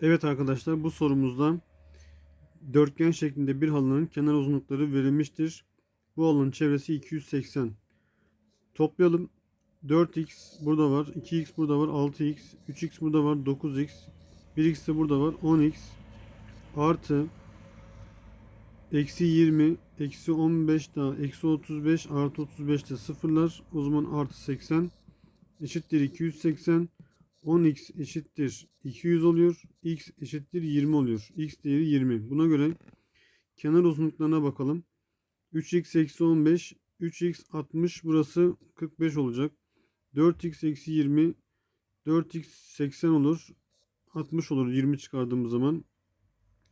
Evet arkadaşlar bu sorumuzda dörtgen şeklinde bir halının kenar uzunlukları verilmiştir. Bu halının çevresi 280. Toplayalım. 4x burada var. 2x burada var. 6x. 3x burada var. 9x. 1x de burada var. 10x. Artı. Eksi 20. Eksi 15 daha. Eksi 35. Artı 35 de sıfırlar. O zaman artı 80. Eşittir 280. 10x eşittir 200 oluyor. x eşittir 20 oluyor. x değeri 20. Buna göre kenar uzunluklarına bakalım. 3x eksi 15. 3x 60. Burası 45 olacak. 4x eksi 20. 4x 80 olur. 60 olur 20 çıkardığımız zaman.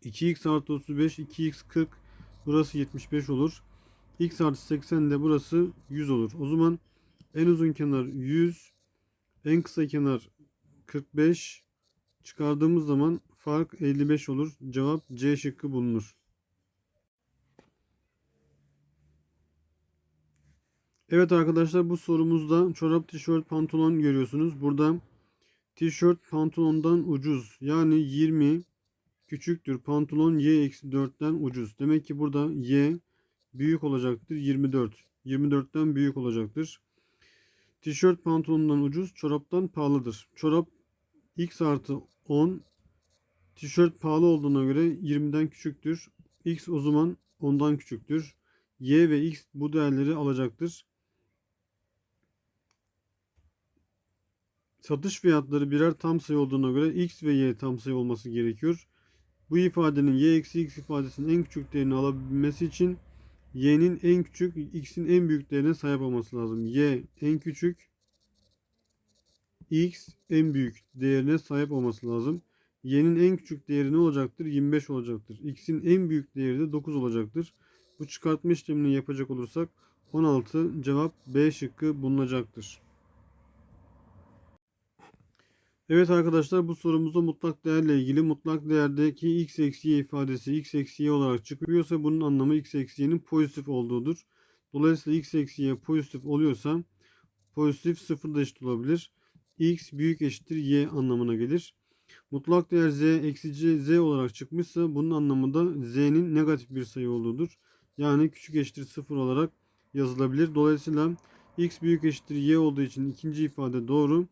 2x artı 35. 2x 40. Burası 75 olur. x artı 80 de burası 100 olur. O zaman en uzun kenar 100. En kısa kenar 45 çıkardığımız zaman fark 55 olur. Cevap C şıkkı bulunur. Evet arkadaşlar bu sorumuzda çorap, tişört, pantolon görüyorsunuz. Burada tişört pantolondan ucuz. Yani 20 küçüktür. Pantolon y eksi 4'ten ucuz. Demek ki burada y büyük olacaktır. 24. 24'ten büyük olacaktır. Tişört pantolondan ucuz, çoraptan pahalıdır. Çorap x artı 10. Tişört pahalı olduğuna göre 20'den küçüktür. x o zaman 10'dan küçüktür. y ve x bu değerleri alacaktır. Satış fiyatları birer tam sayı olduğuna göre x ve y tam sayı olması gerekiyor. Bu ifadenin y eksi x ifadesinin en küçük değerini alabilmesi için y'nin en küçük x'in en büyük değerine sahip olması lazım. y en küçük x en büyük değerine sahip olması lazım. y'nin en küçük değeri ne olacaktır? 25 olacaktır. x'in en büyük değeri de 9 olacaktır. Bu çıkartma işlemini yapacak olursak 16 cevap B şıkkı bulunacaktır. Evet arkadaşlar bu sorumuzda mutlak değerle ilgili mutlak değerdeki x eksi y ifadesi x eksi y olarak çıkıyorsa bunun anlamı x eksi y'nin pozitif olduğudur. Dolayısıyla x eksi y pozitif oluyorsa pozitif sıfırda eşit olabilir. X büyük eşittir y anlamına gelir. Mutlak değer z eksi z olarak çıkmışsa bunun anlamı da z'nin negatif bir sayı olduğudur. Yani küçük eşittir sıfır olarak yazılabilir. Dolayısıyla x büyük eşittir y olduğu için ikinci ifade doğru.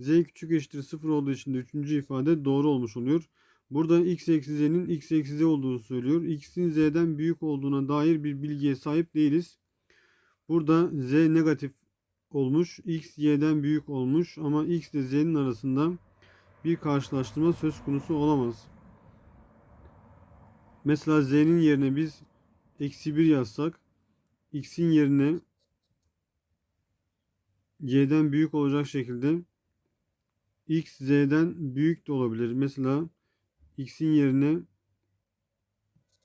Z küçük eşittir 0 olduğu için de üçüncü ifade doğru olmuş oluyor. Burada x eksi z'nin x eksi z olduğunu söylüyor. x'in z'den büyük olduğuna dair bir bilgiye sahip değiliz. Burada z negatif olmuş. x y'den büyük olmuş ama x ile z'nin arasında bir karşılaştırma söz konusu olamaz. Mesela z'nin yerine biz eksi 1 yazsak x'in yerine y'den büyük olacak şekilde x z'den büyük de olabilir. Mesela x'in yerine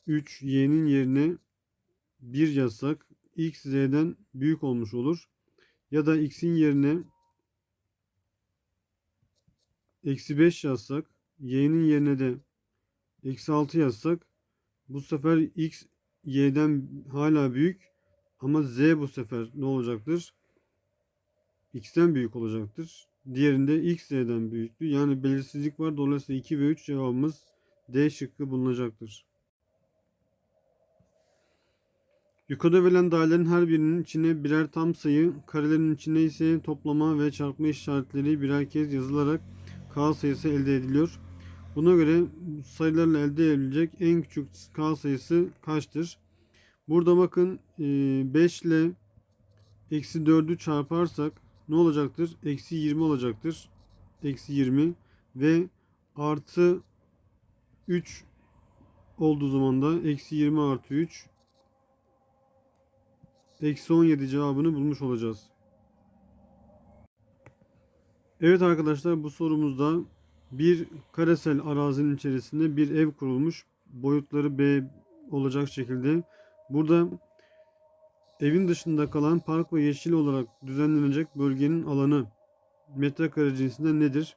3 y'nin yerine 1 yazsak x z'den büyük olmuş olur. Ya da x'in yerine eksi 5 yazsak y'nin yerine de eksi 6 yazsak bu sefer x y'den hala büyük ama z bu sefer ne olacaktır? x'ten büyük olacaktır. Diğerinde x z'den büyüktü. Yani belirsizlik var. Dolayısıyla 2 ve 3 cevabımız D şıkkı bulunacaktır. Yukarıda verilen dairelerin her birinin içine birer tam sayı, karelerin içine ise toplama ve çarpma işaretleri birer kez yazılarak k sayısı elde ediliyor. Buna göre sayılarla elde edilecek en küçük k sayısı kaçtır? Burada bakın 5 ile eksi 4'ü çarparsak ne olacaktır? Eksi 20 olacaktır. Eksi 20 ve artı 3 olduğu zaman da eksi 20 artı 3 eksi 17 cevabını bulmuş olacağız. Evet arkadaşlar bu sorumuzda bir karesel arazinin içerisinde bir ev kurulmuş. Boyutları B olacak şekilde. Burada Evin dışında kalan park ve yeşil olarak düzenlenecek bölgenin alanı metrekare cinsinden nedir?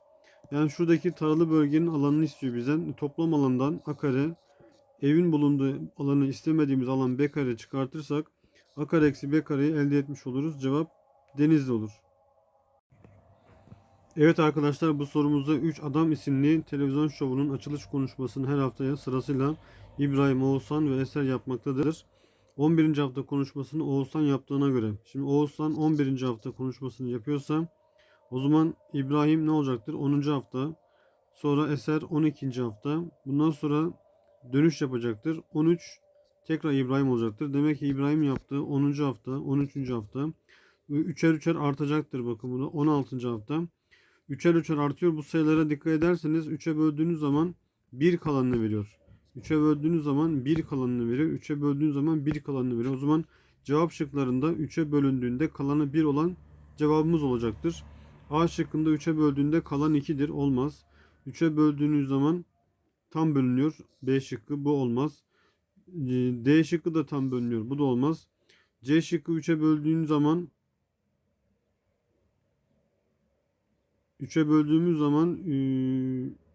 Yani şuradaki taralı bölgenin alanını istiyor bizden. Toplam alandan a kare evin bulunduğu alanı istemediğimiz alan b kare çıkartırsak a kare eksi b kareyi elde etmiş oluruz. Cevap denizli olur. Evet arkadaşlar bu sorumuzda 3 Adam isimli televizyon şovunun açılış konuşmasını her haftaya sırasıyla İbrahim, Oğuzhan ve Eser yapmaktadır. 11. hafta konuşmasını Oğuzhan yaptığına göre. Şimdi Oğuzhan 11. hafta konuşmasını yapıyorsa o zaman İbrahim ne olacaktır? 10. hafta. Sonra Eser 12. hafta. Bundan sonra dönüş yapacaktır. 13 tekrar İbrahim olacaktır. Demek ki İbrahim yaptığı 10. hafta, 13. hafta. Üçer üçer artacaktır bakın bunu. 16. hafta. Üçer üçer artıyor. Bu sayılara dikkat ederseniz 3'e böldüğünüz zaman 1 kalanını veriyor. 3'e böldüğünüz zaman 1 kalanını veriyor. 3'e böldüğünüz zaman 1 kalanını veriyor. O zaman cevap şıklarında 3'e bölündüğünde kalanı 1 olan cevabımız olacaktır. A şıkkında 3'e böldüğünde kalan 2'dir. Olmaz. 3'e böldüğünüz zaman tam bölünüyor. B şıkkı bu olmaz. Ee, D şıkkı da tam bölünüyor. Bu da olmaz. C şıkkı 3'e böldüğün zaman 3'e böldüğümüz zaman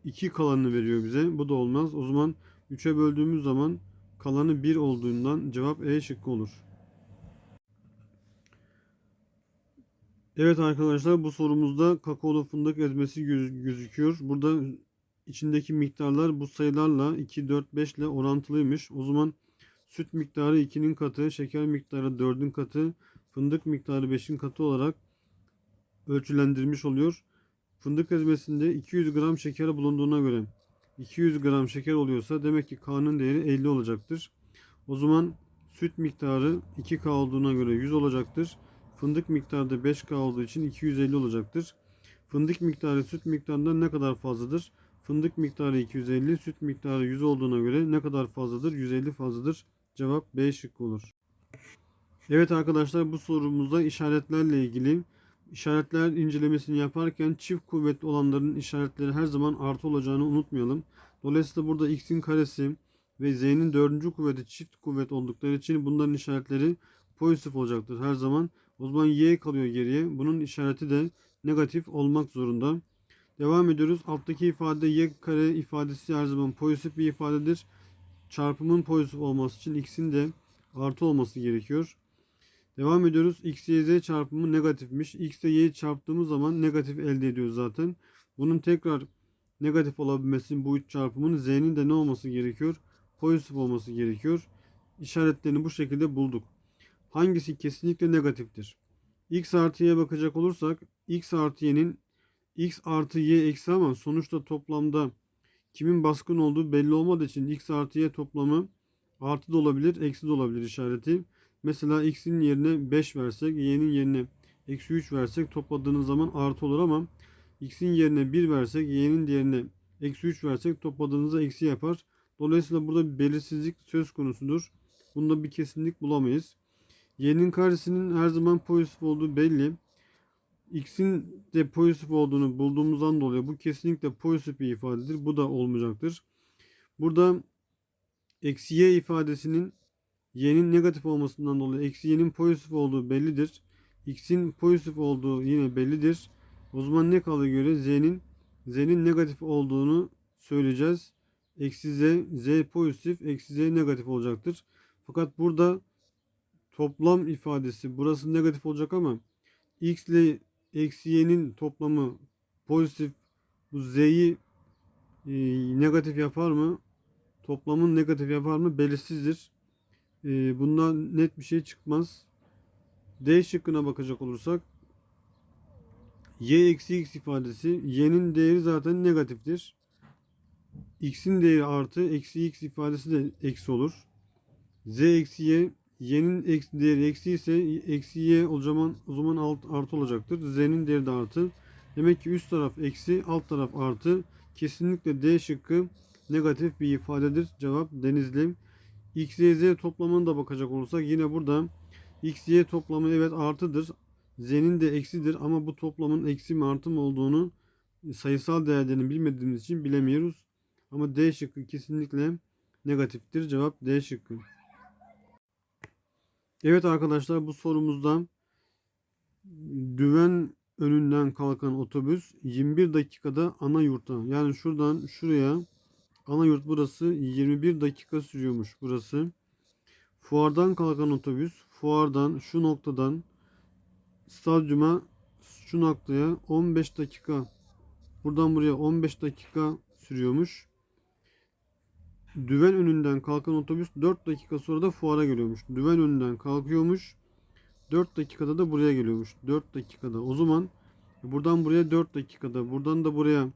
2 kalanını veriyor bize. Bu da olmaz. O zaman 3'e böldüğümüz zaman kalanı 1 olduğundan cevap E şıkkı olur. Evet arkadaşlar bu sorumuzda kakaolu fındık ezmesi göz- gözüküyor. Burada içindeki miktarlar bu sayılarla 2, 4, 5 ile orantılıymış. O zaman süt miktarı 2'nin katı, şeker miktarı 4'ün katı, fındık miktarı 5'in katı olarak ölçülendirmiş oluyor. Fındık ezmesinde 200 gram şeker bulunduğuna göre 200 gram şeker oluyorsa demek ki K'nın değeri 50 olacaktır. O zaman süt miktarı 2K olduğuna göre 100 olacaktır. Fındık miktarı da 5K olduğu için 250 olacaktır. Fındık miktarı süt miktarından ne kadar fazladır? Fındık miktarı 250, süt miktarı 100 olduğuna göre ne kadar fazladır? 150 fazladır. Cevap B şıkkı olur. Evet arkadaşlar bu sorumuzda işaretlerle ilgili işaretler incelemesini yaparken çift kuvvetli olanların işaretleri her zaman artı olacağını unutmayalım. Dolayısıyla burada x'in karesi ve z'nin dördüncü kuvveti çift kuvvet oldukları için bunların işaretleri pozitif olacaktır her zaman. O zaman y kalıyor geriye. Bunun işareti de negatif olmak zorunda. Devam ediyoruz. Alttaki ifade y kare ifadesi her zaman pozitif bir ifadedir. Çarpımın pozitif olması için x'in de artı olması gerekiyor. Devam ediyoruz. X, Y, Z çarpımı negatifmiş. X ile Y'yi çarptığımız zaman negatif elde ediyoruz zaten. Bunun tekrar negatif olabilmesi bu üç çarpımın Z'nin de ne olması gerekiyor? Pozitif olması gerekiyor. İşaretlerini bu şekilde bulduk. Hangisi kesinlikle negatiftir? X artı Y bakacak olursak X artı Y'nin X artı Y eksi ama sonuçta toplamda kimin baskın olduğu belli olmadığı için X artı Y toplamı artı da olabilir, eksi de olabilir işareti. Mesela x'in yerine 5 versek, y'nin yerine eksi 3 versek topladığınız zaman artı olur ama x'in yerine 1 versek, y'nin yerine eksi 3 versek topladığınızda eksi yapar. Dolayısıyla burada bir belirsizlik söz konusudur. Bunda bir kesinlik bulamayız. Y'nin karesinin her zaman pozitif olduğu belli. X'in de pozitif olduğunu bulduğumuzdan dolayı bu kesinlikle pozitif bir ifadedir. Bu da olmayacaktır. Burada eksi y ifadesinin y'nin negatif olmasından dolayı eksi y'nin pozitif olduğu bellidir. x'in pozitif olduğu yine bellidir. O zaman ne kalır göre z'nin z'nin negatif olduğunu söyleyeceğiz. Eksi z, z pozitif, eksi z negatif olacaktır. Fakat burada toplam ifadesi burası negatif olacak ama x ile eksi y'nin toplamı pozitif bu z'yi e, negatif yapar mı? Toplamın negatif yapar mı? Belirsizdir. E, bundan net bir şey çıkmaz. D şıkkına bakacak olursak y eksi x ifadesi y'nin değeri zaten negatiftir. x'in değeri artı eksi x ifadesi de eksi olur. z eksi y y'nin eksi değeri eksi ise eksi y o zaman o zaman alt, artı olacaktır. z'nin değeri de artı. Demek ki üst taraf eksi alt taraf artı. Kesinlikle D şıkkı negatif bir ifadedir. Cevap Denizli. X, Y, Z toplamına da bakacak olursak yine burada X, Y toplamı evet artıdır. Z'nin de eksidir ama bu toplamın eksi mi artı mı olduğunu sayısal değerlerini bilmediğimiz için bilemiyoruz. Ama D şıkkı kesinlikle negatiftir. Cevap D şıkkı. Evet arkadaşlar bu sorumuzda düven önünden kalkan otobüs 21 dakikada ana yurta yani şuradan şuraya ana yurt burası 21 dakika sürüyormuş burası. Fuardan kalkan otobüs fuardan şu noktadan stadyuma şu noktaya 15 dakika buradan buraya 15 dakika sürüyormuş. Düven önünden kalkan otobüs 4 dakika sonra da fuara geliyormuş. Düven önünden kalkıyormuş. 4 dakikada da buraya geliyormuş. 4 dakikada. O zaman buradan buraya 4 dakikada, buradan da buraya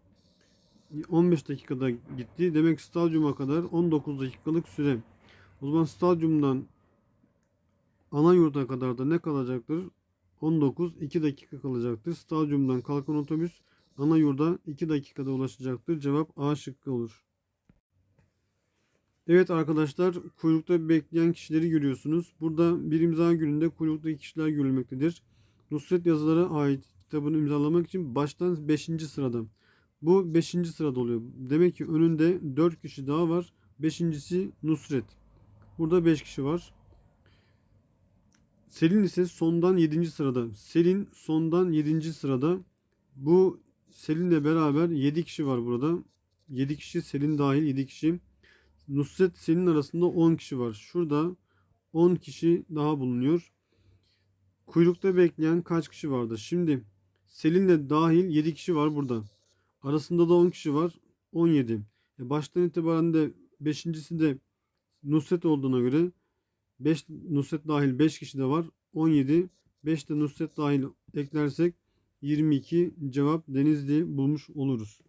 15 dakikada gitti. Demek stadyuma kadar 19 dakikalık süre. O zaman stadyumdan ana yurda kadar da ne kalacaktır? 19 2 dakika kalacaktır. Stadyumdan kalkan otobüs ana yurda 2 dakikada ulaşacaktır. Cevap A şıkkı olur. Evet arkadaşlar kuyrukta bekleyen kişileri görüyorsunuz. Burada bir imza gününde kuyruktaki kişiler görülmektedir. Nusret yazılara ait kitabını imzalamak için baştan 5. sırada. Bu 5. sırada oluyor. Demek ki önünde 4 kişi daha var. 5.si Nusret. Burada 5 kişi var. Selin ise sondan 7. sırada. Selin sondan 7. sırada. Bu Selin'le beraber 7 kişi var burada. 7 kişi Selin dahil 7 kişi. Nusret Selin arasında 10 kişi var. Şurada 10 kişi daha bulunuyor. Kuyrukta bekleyen kaç kişi vardı? Şimdi Selin'le dahil 7 kişi var burada. Arasında da 10 kişi var. 17. E baştan itibaren de 5.si de Nusret olduğuna göre 5 Nusret dahil 5 kişi de var. 17. 5 de Nusret dahil eklersek 22 cevap Denizli bulmuş oluruz.